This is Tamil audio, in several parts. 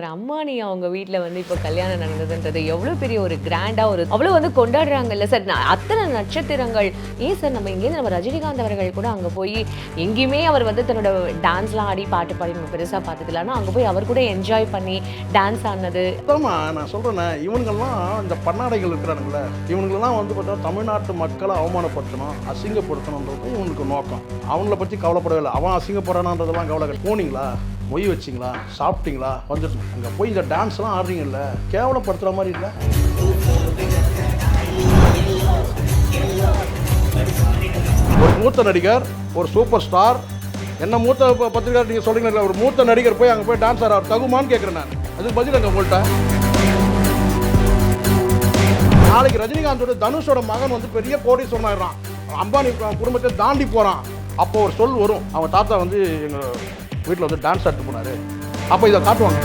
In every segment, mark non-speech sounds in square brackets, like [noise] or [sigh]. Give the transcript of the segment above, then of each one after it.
ஒரு அம்மானி அவங்க வீட்டில் வந்து இப்போ கல்யாணம் நடந்ததுன்றது எவ்வளோ பெரிய ஒரு கிராண்டாக ஒரு அவ்வளோ வந்து கொண்டாடுறாங்கல்ல சார். நான் அத்தனை நட்சத்திரங்கள். ஏன் சார் நம்ம இங்கேருந்து நம்ம ரஜினிகாந்த் அவர்கள் கூட அங்கே போய் எங்கேயுமே அவர் வந்து தன்னோட டான்ஸ்லாம் ஆடி பாட்டு பாடி நம்ம பெருசாக பார்த்ததில்ல. ஆனால் அங்கே போய் அவர் கூட என்ஜாய் பண்ணி டான்ஸ் ஆடினது. ஆமாம் நான் சொல்கிறேனே இவனுங்கெல்லாம் இந்த பன்னாடைகள் இருக்கிறானுங்களே இவனுங்கெல்லாம் வந்து பார்த்தா தமிழ்நாட்டு மக்களை அவமானப்படுத்தணும் அசிங்கப்படுத்தணுன்றது இவனுக்கு நோக்கம். அவங்கள பற்றி கவலைப்படவே இல்லை. அவன் அசிங்கப்படுறானான்றதெல்லாம் கவலை போனீங்களா? மொய் வச்சிங்களா? சாப்பிட்டீங்களா? வந்துட்டு அங்கே போய் இந்த டான்ஸ்லாம் ஆடுறீங்கல்ல கேவலப்படுத்துகிற மாதிரி இல்லை? ஒரு மூத்த நடிகர் ஒரு சூப்பர் ஸ்டார் என்ன மூத்த பத்திரிகார் நீங்கள் சொல்கிறீங்களா ஒரு மூத்த நடிகர் போய் அங்கே போய் டான்ஸ் ஆட அவர் தகுமான்னு கேட்குறேன் நான். அதுக்கு பதில் அங்கே உங்கள்கிட்ட நாளைக்கு ரஜினிகாந்தோட தனுஷோட மகன் வந்து பெரிய கோடீஸ்வரன் ஆயிடுறான். அம்பானி குடும்பத்தை தாண்டி போகிறான் அப்போ ஒரு சொல் வரும். அவன் தாத்தா வந்து எங்கள் வீட்டில் வந்து டான்ஸ் ஆடிட்டு போனாரு. அப்போ இதை காட்டுவாங்க.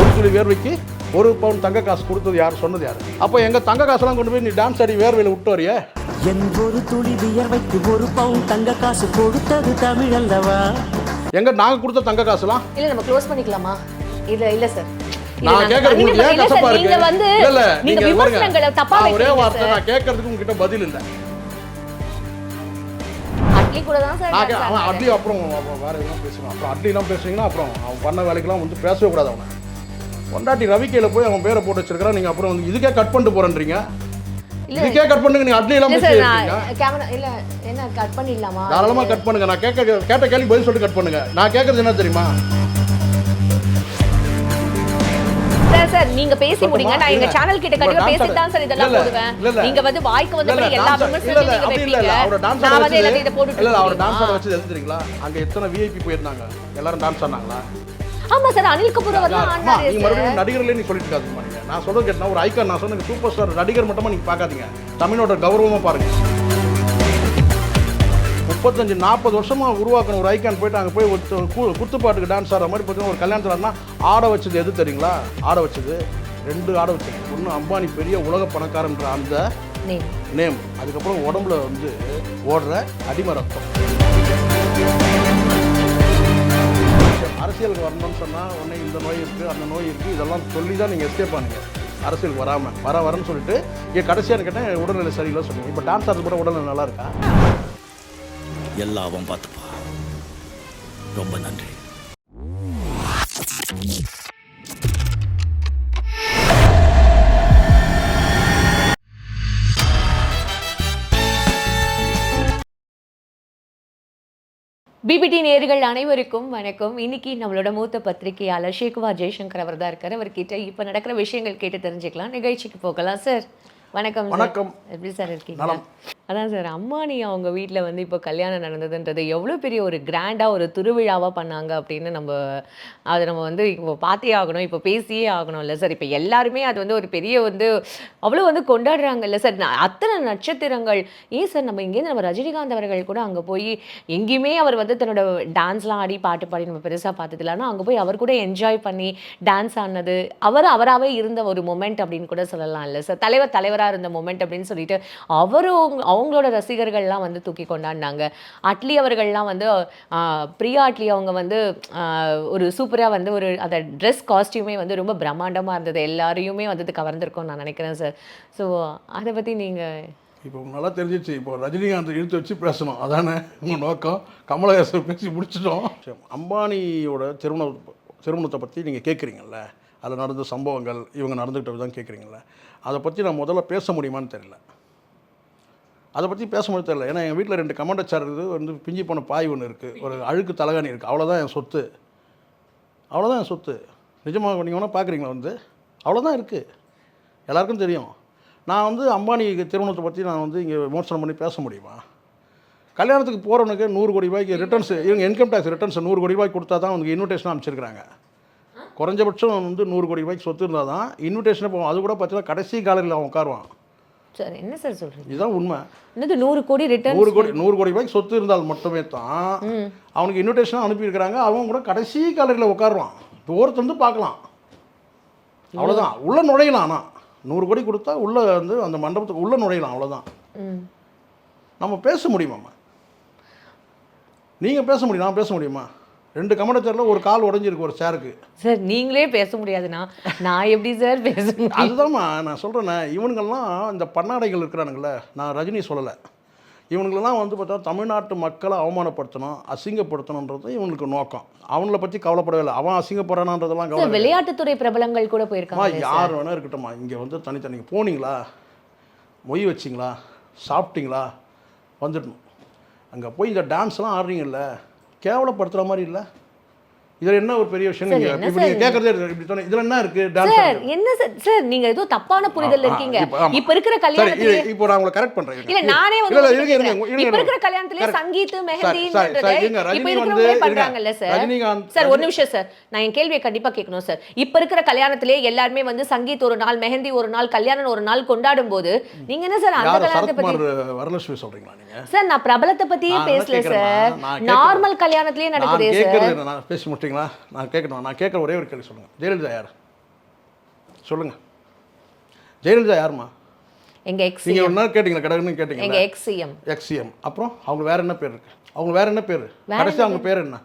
ஒரு துளி வேர்வைக்கு ஒரு பவுன் தங்க காசு கொடுத்தது யார்? சொன்னது யார்? அப்போ எங்கள் தங்க காசெல்லாம் கொண்டு போய் நீ டான்ஸ் ஆடி வேர்வையில் விட்டு வரியே? என் ஒரு துளி வியர்வைக்கு ஒரு பவுன் தங்க காசு கொடுத்தது தமிழ் அல்லவா? எங்க நாங்கள் கொடுத்த தங்க காசுலாம் இல்லை நம்ம க்ளோஸ் பண்ணிக்கலாமா? இல்லை இல்லை சார் நான் கேட்கறது உங்களுக்கு ஏன் கசப்பா இருக்கு? நீங்க வந்து இல்ல இல்ல நீங்க நீங்க விமர்சனங்களை. தப்பா ஒரே வார்த்தை நான் கேட்கறதுக்கு உங்ககிட்ட பதில் இல்லை. அட்லி கூட தான் சார் நான் கே- dance அவன் ஆடினாரு. அட்லி அப்புறம் வேற எதுவும் பேசுவான் அப்புறம் அட்லிலாம் பேசுனீங்கன்னா அப்புறம் அவன் பண்ண வேலைக்கெல்லாம் வந்து பேசவே கூடாது அவனை. பொண்டாட்டி ரவிக்கையில போய் அவன் பேரை போட்டு வச்சிருக்கான் நீங்க அப்புறம் வந்து இதுக்கே கட் பண்ணிட்டு போறேன்றீங்க? இதுக்கே கட் பண்ணுங்க நீங்க அட்லி எல்லாம் கேமரா இல்ல என்ன கட் பண்ணிடலாமா? தாராளமா கட் பண்ணுங்க நான் கேட்க கேட்ட கேள்வி பதில் சொல்லிட்டு கட் பண்ணுங்க. நான் கேட்கறது என்ன தெரியுமா? சார் சார் நீங்க பேசி? முடிங்க நான் எங்க. சேனல் கிட்ட கண்டிப்பா பேசிட்டு தான் சார் இதெல்லாம் போடுவேன். நீங்க வந்து வாய்க்கு வந்தபடி எல்லா விமர்சனத்தையும் நீங்க வைப்பீங்க நான் வந்து எல்லாத்தையும் இதை போட்டுட்டு இல்ல, இருக்கீங்களா? dance ஆட வச்சது எது தெரியுங்களா? அங்க எத்தனை விஐபி போயிருந்தாங்க எல்லாரும் டான்ஸ் ஆடினாங்களா ஆமா சார் அனில் கபூர் அவர்லாம் ஆடினாரு நீங்க மறுபடியும் நடிகர்களே நீ சொல்லிட்டு இருக்காதீங்க. நான் சொல்றது கேட்டா ஒரு ஐக்கான் நான் சொன்ன சூப்பர் ஸ்டார் நடிகர் மட்டுமா நீங்க பார்க்காதீங்க தமிழோட கௌரவமா பாருங்க முப்பத்தஞ்சு நாற்பது வருஷமா உருவாக்கின ஒரு ஐக்கான் போயிட்டு அங்கே போய் ஒரு குத்துப்பாட்டுக்கு டான்ஸ் ஆடுற மாதிரி பார்த்தீங்கன்னா ஒரு கல்யாணத்தில் ஆடினா ஆட வச்சது எது தெரியுங்களா? ஆட வச்சது ரெண்டு ஆட வச்சது ஒன்று அம்பானி பெரிய உலக பணக்காரன்ற அந்த நேம். நேம். அதுக்கப்புறம் உடம்புல வந்து ஓடுற அடிம ரத்தம் அரசியலுக்கு வரணும்னு சொன்னால் உடனே இந்த நோய் இருக்குது அந்த நோய் இருக்குது இதெல்லாம் சொல்லி தான் நீங்கள் எஸ்கேப் பண்ணுங்க அரசியலுக்கு வராமல் வர வரேன்னு சொல்லிட்டு இங்கே கடைசியாக கேட்டேன் உடல்நிலை சரியில்லை சொன்னீங்க. இப்போ டான்ஸ் ஆடுறது கூட உடல்நிலை நல்லா இருக்கா? எல்லாம் அவன் பார்த்துப்பா. ரொம்ப நன்றி. பிபிடி நேர்கள் அனைவருக்கும் வணக்கம். இன்னைக்கு நம்மளோட மூத்த பத்திரிகையாளர் ஷேகுவா ஜெய்சங்கர் அவர் தான் இருக்கார். அவர்கிட்ட இப்போ நடக்கிற விஷயங்கள் கேட்டு தெரிஞ்சுக்கலாம். நிகழ்ச்சிக்கு போகலாம் சார். வணக்கம். வணக்கம். எப்படி சார் இருக்கீங்க. அதான் சார் அம்மானி அவங்க வீட்டில் வந்து இப்போ கல்யாணம் நடந்ததுன்றது எவ்வளோ பெரிய ஒரு கிராண்டாக ஒரு திருவிழாவாக பண்ணாங்க அப்படின்னு நம்ம அதை நம்ம வந்து இப்போ பார்த்தே ஆகணும் இப்போ பேசியே ஆகணும் இல்லை சார் இப்போ எல்லாருமே அது வந்து ஒரு பெரிய வந்து அவ்வளோ வந்து கொண்டாடுறாங்கல்ல சார் நான் அத்தனை நட்சத்திரங்கள் ஏன் சார் நம்ம இங்கேருந்து நம்ம ரஜினிகாந்த் அவர்கள் கூட அங்கே போய் எங்கேயுமே அவர் வந்து தன்னோட டான்ஸ்லாம் ஆடி பாட்டு பாடி நம்ம பெருசாக பார்த்ததில்ல ஆனால் அங்கே போய் அவர் கூட என்ஜாய் பண்ணி டான்ஸ் ஆடினது அவர் அவராகவே இருந்த ஒரு மொமெண்ட் அப்படின்னு கூட சொல்லலாம் இல்லை சார் தலைவர் தலைவராக இருந்த மொமெண்ட் அப்படின்னு சொல்லிட்டு அவரும் அவங்களோட ரசிகர்கள்லாம் வந்து தூக்கி கொண்டாடினாங்க. அட்லி அவர்கள்லாம் வந்து பிரியா அட்லி அவங்க வந்து ஒரு சூப்பராக வந்து ஒரு அந்த ட்ரெஸ் காஸ்டியூமே வந்து ரொம்ப பிரம்மாண்டமாக இருந்தது. எல்லாரையுமே வந்து கவர்ந்திருக்கும் நான் நினைக்கிறேன் சார் ஸோ அதை பற்றி நீங்கள் இப்போ நல்லா தெரிஞ்சிச்சு இப்போ ரஜினிகாந்த் இழுத்து வச்சு பேசணும். அதானே உங்கள் நோக்கம். கமலஹாசன் பேசி முடிச்சிட்டோம். அம்பானியோட திருமண திருமணத்தை பற்றி நீங்கள் கேட்குறீங்கல்ல அதில் நடந்த சம்பவங்கள் இவங்க நடந்துக்கிட்ட விதம் கேட்குறீங்கல்ல அதை பற்றி நான் முதல்ல பேச முடியுமான்னு தெரியல. அதை பற்றி பேச முடியும் தெரியல. ஏன்னா எங்கள் வீட்டில் ரெண்டு கமாண்டர் சார் இருக்குது. வந்து பிஞ்சி போன பாய் ஒன்று இருக்குது ஒரு அழுக்கு தலகாணி இருக்குது அவ்வளோதான் என் சொத்து. அவ்வளோதான் என் சொத்து. நிஜமாக நீங்கள் வேணால் பார்க்குறீங்களா வந்து? அவ்வளோதான் இருக்குது எல்லாருக்கும் தெரியும். நான் வந்து அம்பானி திருமணத்தை பற்றி நான் வந்து இங்கே விமர்சனம் பண்ணி பேச முடியுமா? கல்யாணத்துக்கு போகிறவனுக்கு நூறு கோடி ரூபாய்க்கு ரிட்டர்ன்ஸ் இவங்க இன்கம் டேக்ஸ் ரிட்டர்ன்ஸ் நூறு கோடி ரூபாய்க்கு கொடுத்தா தான் அவனுக்கு இன்விடேஷன் அமைச்சிருக்கிறாங்க குறைஞ்சபட்சம் வந்து நூறு கோடி ரூபாய்க்கு சொத்து இருந்தால் தான் இன்விடேஷனே போவோம் அது கூட பார்த்தீங்கன்னா கடைசி காலையில் அவன் உட்காருவான். சார் என்ன சார் சொல்கிறீங்க இதுதான் உண்மை. என்னது நூறு கோடி ரிட்டர்ன் நூறு கோடி நூறு கோடி ரூபாய்க்கு சொத்து இருந்தால் மட்டுமே தான் அவனுக்கு இன்விடேஷன் அனுப்பியிருக்கிறாங்க. அவன் கூட கடைசி காலையில் உட்காருவான். தூரத்து வந்து பார்க்கலாம். அவ்வளோதான் உள்ளே நுழையலாம் ஆனால் நூறு கோடி கொடுத்தா உள்ளே வந்து அந்த மண்டபத்துக்கு உள்ளே நுழையலாம். அவ்வளோதான் நம்ம பேச முடியுமாம்மா நீங்கள் பேச முடியும்? நான் பேச முடியுமா? ரெண்டு கமண்டச்சேரில் ஒரு கால் உடஞ்சிருக்கு ஒரு சேருக்கு. சார் நீங்களே பேச முடியாதுண்ணா. நான் எப்படி சார் பேச அதுதான்மா நான் சொல்கிறேனே இவனுங்கெல்லாம் இந்த பன்னாடைகள் இருக்கிறானுங்கள நான் ரஜினி சொல்லலை. இவனுங்களெல்லாம் வந்து பார்த்தா தமிழ்நாட்டு மக்களை அவமானப்படுத்தணும் அசிங்கப்படுத்தணுன்றது இவனுக்கு நோக்கம். அவங்கள பற்றி கவலைப்படவே இல்லை. அவன் அசிங்கப்படுறானன்றதெல்லாம் கவலை. விளையாட்டுத்துறை பிரபலங்கள் கூட அம்மா போயிருக்காங்க யார் வேணா இருக்கட்டும்மா. இங்கே வந்து தனித்தனி போனீங்களா? மொய் வச்சிங்களா? சாப்பிட்டீங்களா? வந்துடணும். அங்கே போய் இந்த டான்ஸ்லாம் ஆடுறீங்கல்ல கேவலப்படுத்துகிற மாதிரி இல்லை. இதில் என்ன ஒரு பெரிய விஷயம் நீங்கள் இப்படி கேட்குறதே இப்படி சொன்னீங்க இதில் என்ன இருக்குது டான்ஸ் சார் என்ன சார் சார் நீங்க ஏதோ தப்பான புரிதல் இருக்கீங்க. இப்ப இருக்கிற கல்யாணத்துல இப்போ நான் உங்களை கரெக்ட் பண்றேன். இல்ல நானே வந்து இருங்க, இருங்க, இப்ப இருக்கிற. கல்யாணத்துல. சங்கீத் மெஹந்தின்றதை இப்ப இருக்கிறவங்களே பண்றாங்கல்ல. சார்? சார் ஒரு நிமிஷம் சார். நான் என் கேள்வியை கண்டிப்பா கேட்கணும் சார். இப்ப இருக்கிற கல்யாணத்திலே எல்லாருமே வந்து சங்கீத் ஒரு நாள் மெஹந்தி ஒரு நாள் கல்யாணம் ஒரு நாள் கொண்டாடும் போது நீங்க என்ன சார் அந்த கல்யாணத்தை பத்தி வரலட்சுமி சொல்றீங்களா நீங்க? சார் நான் பிரபலத்தை பத்தியே பேசல சார். நார்மல் கல்யாணத்திலேயே நடக்குதே சார். பேசி முடிச்சிங்களா நான் கேட்கணும் நான் கேட்குற ஒரே ஒரு கேள்வி சொல்லுங்க. ஜெயலலிதா யார்? சொல்லுங்க. ஜெயலலிதா யாருமா? எங்க எக்ஸ் நீங்க ஒரு நாள் கேட்டீங்களா கடகன்னு எங்க கேட்டீங்களா எக்ஸ் சிஎம் எக்ஸிஎம் அப்புறம் அவங்க வேற என்ன பேர் இருக்கு? அவங்க வேற என்ன பேர்? கடைசி அவங்க பேர்? என்ன?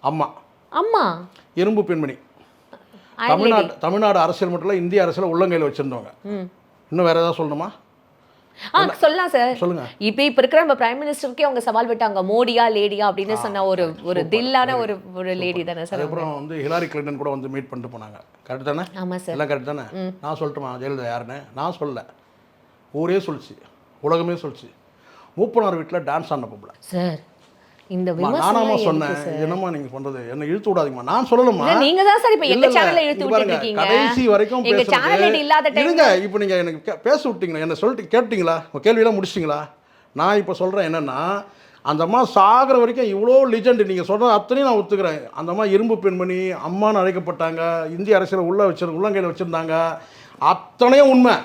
அம்மா. அம்மா. இரும்பு பெண்மணி. தமிழ்நாடு தமிழ்நாடு அரசியல் மட்டும் இல்லை இந்திய அரசியல் உள்ளங்கையில் வச்சிருந்தவங்க. இன்னும் வேற ஏதாவது சொல்லணுமா? ஆ சொல்லலாம் சார். சொல்லுங்க. இப்போ இப்போ இருக்கிற நம்ம பிரைம் மினிஸ்டருக்கே அவங்க சவால் விட்டாங்க. மோடியா லேடியா அப்படின்னு சொன்ன ஒரு ஒரு தில்லான ஒரு ஒரு லேடி தானே சார் அதுக்கப்புறம் வந்து ஹிலாரி கிளின்டன் கூட வந்து மீட் பண்ணிட்டு போனாங்க. கரெக்ட் தானே? ஆமா சார். எல்லாம் கரெக்ட் தானே? நான் சொல்லட்டுமா? ஜெயலலிதா யாருன்னு? நான் சொல்லல. ஊரே சொல்லிச்சு. உலகமே சொல்லிச்சு. மூப்பனார் வீட்டில் டான்ஸ் ஆடின பொம்பளை. சார். இந்த நானாமா சொன்னேன்? என்னம்மா நீங்க பண்றது என்ன இழுத்து விடாதீங்கம்மா. நான் சொல்லணுமா நீங்க தான் சார் இப்ப எங்க சேனல்ல இழுத்து இருக்கீங்க. கடைசி வரைக்கும் எங்க பேசுறது- சேனல் இல்லாத டைம் இருங்க இப்போ நீங்க எனக்கு பேச விட்டீங்களா? என்ன சொல்லிட்டு கேட்டீங்களா? உங்க கேள்வியெல்லாம் முடிச்சிங்களா நான் இப்போ சொல்றேன் என்னன்னா அந்த அம்மா சாகிற வரைக்கும் இவ்வளோ லிஜெண்ட் நீங்கள் சொல்கிற அத்தனையும் நான் ஒத்துக்கிறேன். அந்த அம்மா இரும்பு பெண்மணி அம்மான்னு அழைக்கப்பட்டாங்க. இந்திய அரசியல் உள்ள வச்சிரு உள்ளங்கையில் வச்சுருந்தாங்க. அத்தனையும் உண்மை.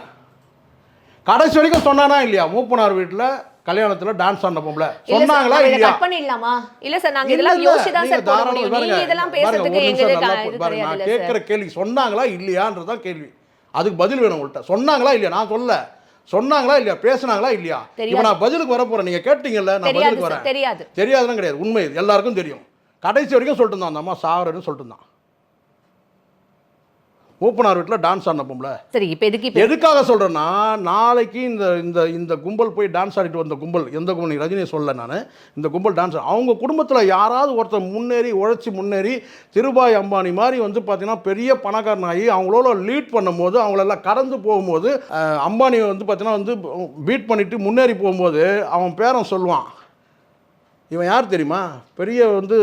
கடைசி வரைக்கும் சொன்னானா இல்லையா? மூப்பனார் வீட்டில் கல்யாணத்தில் டான்ஸ் ஆடின பொம்பளை. சொன்னாங்களா இல்லையா? cut பண்ணிடலாமா? இல்ல சார் நாங்க இதெல்லாம் யோசிச்சு தான் சார் போட முடியும். நீங்க இதெல்லாம் பேசுறதுக்கு எங்க இது பாருங்க, நான் சார். கேள்வி சொன்னாங்களா இல்லையான்றதான் கேள்வி. அதுக்கு பதில் வேணும் உங்கள்கிட்ட சொன்னாங்களா இல்லையா? நான் சொல்ல சொன்னாங்களா இல்லையா? பேசுனாங்களா இல்லையா. இப்போ நான் பதிலுக்கு வர போறேன் நீங்க கேட்டீங்கல்ல நான் பதிலுக்கு வரேன். தெரியாது. தெரியாதுலாம் கிடையாது. உண்மை இது. எல்லாருக்கும் தெரியும். கடைசி வரைக்கும் சொல்லிட்டு இருந்தான் அந்த அம்மா சாவரன்னு சொல்லிட்டு இருந்தான். மூப்பனார் வீட்டில் டான்ஸ் ஆடின பொம்பளை சரி இப்ப எதுக்கு எதுக்காக சொல்கிறேன்னா நாளைக்கு இந்த இந்த இந்த கும்பல் போய் டான்ஸ் ஆடிட்டு வந்த கும்பல் எந்த கும்பல் நீ ரஜினியை சொல்ல நான் இந்த கும்பல் டான்ஸ் அவங்க குடும்பத்தில் யாராவது ஒருத்தர் முன்னேறி உழைச்சி முன்னேறி திருபாய் அம்பானி மாதிரி வந்து பார்த்தீங்கன்னா பெரிய பணக்காரனாகி அவங்களோட லீட் பண்ணும்போது அவங்களெல்லாம் கடந்து போகும்போது அஹ், அம்பானி வந்து பார்த்தீங்கன்னா வந்து பீட் பண்ணிட்டு முன்னேறி போகும்போது அவன் பேரன் சொல்லுவான். இவன் யார் தெரியுமா? பெரிய வந்து